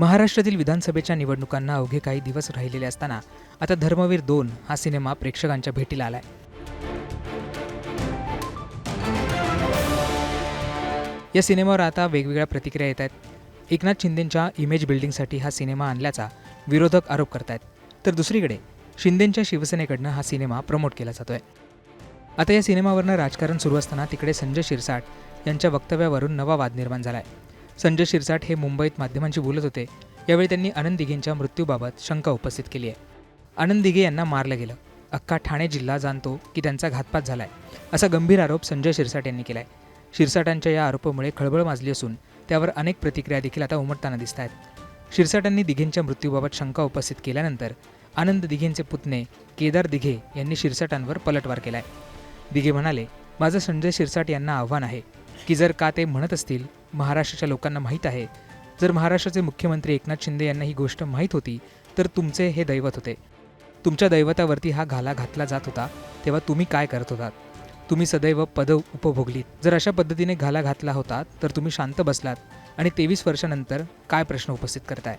महाराष्ट्रातील विधानसभेच्या निवडणुकांना अवघे काही दिवस राहिलेले असताना आता धर्मवीर दोन हा सिनेमा प्रेक्षकांच्या भेटीला आलाय. या सिनेमावर आता वेगवेगळ्या प्रतिक्रिया येत आहेत. एकनाथ शिंदेंच्या इमेज बिल्डिंगसाठी हा सिनेमा आणल्याचा विरोधक आरोप करतायत. तर दुसरीकडे शिंदेंच्या शिवसेनेकडनं हा सिनेमा प्रमोट केला जातोय. आता या सिनेमावरनं राजकारण सुरू असताना तिकडे संजय शिरसाट यांच्या वक्तव्यावरून नवा वाद निर्माण झाला आहे संजय शिरसाट हे मुंबईत माध्यमांशी बोलत होते. यावेळी त्यांनी आनंद दिघेंच्या मृत्यूबाबत शंका उपस्थित केली आहे. आनंद दिघे यांना मारलं गेलं. अख्खा ठाणे जिल्हा जाणतो की त्यांचा घातपात झालाय असा गंभीर आरोप संजय शिरसाट यांनी केलाय. शिरसाटांच्या या आरोपामुळे खळबळ माजली असून त्यावर अनेक प्रतिक्रिया देखील आता उमटताना दिसत आहेत. शिरसाटांनी दिघेंच्या मृत्यूबाबत शंका उपस्थित केल्यानंतर आनंद दिघेंचे पुतणे केदार दिघे यांनी शिरसाटांवर पलटवार केलाय. दिघे म्हणाले माझं संजय शिरसाट यांना आव्हान आहे. की जर का ते म्हणत असतील महाराष्ट्राच्या लोकांना माहीत आहे. जर महाराष्ट्राचे मुख्यमंत्री एकनाथ शिंदे यांना ही गोष्ट माहीत होती तर तुमचे हे दैवत होते. तुमच्या दैवतावरती हा घाला घातला जात होता तेव्हा तुम्ही काय करत होतात? तुम्ही सदैव पद उपभोगलीत. जर अशा पद्धतीने घाला घातला होता तर तुम्ही शांत बसलात आणि तेवीस वर्षानंतर काय प्रश्न उपस्थित करताय?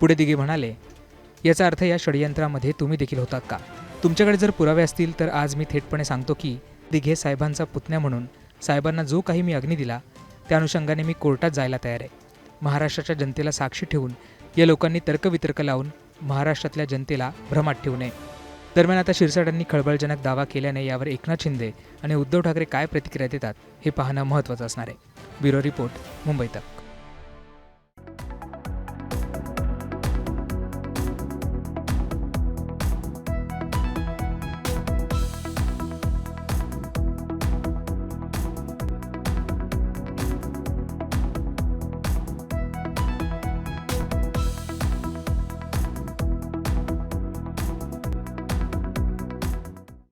पुढे दिघे म्हणाले याचा अर्थ या षडयंत्रामध्ये तुम्ही देखील होतात का? तुमच्याकडे जर पुरावे असतील तर आज मी थेटपणे सांगतो की दिघे साहेबांचा पुतण्या म्हणून साहेबांना जो काही मी अग्नी दिला त्या अनुषंगाने मी कोर्टात जायला तयार आहे. महाराष्ट्राच्या जनतेला साक्षी ठेवून या लोकांनी तर्कवितर्क लावून महाराष्ट्रातल्या जनतेला भ्रमात ठेवू नये. दरम्यान आता शिरसाटांनी खळबळजनक दावा केल्याने यावर एकनाथ शिंदे आणि उद्धव ठाकरे काय प्रतिक्रिया देतात हे पाहणं महत्त्वाचं असणार आहे. ब्युरो रिपोर्ट मुंबई तक.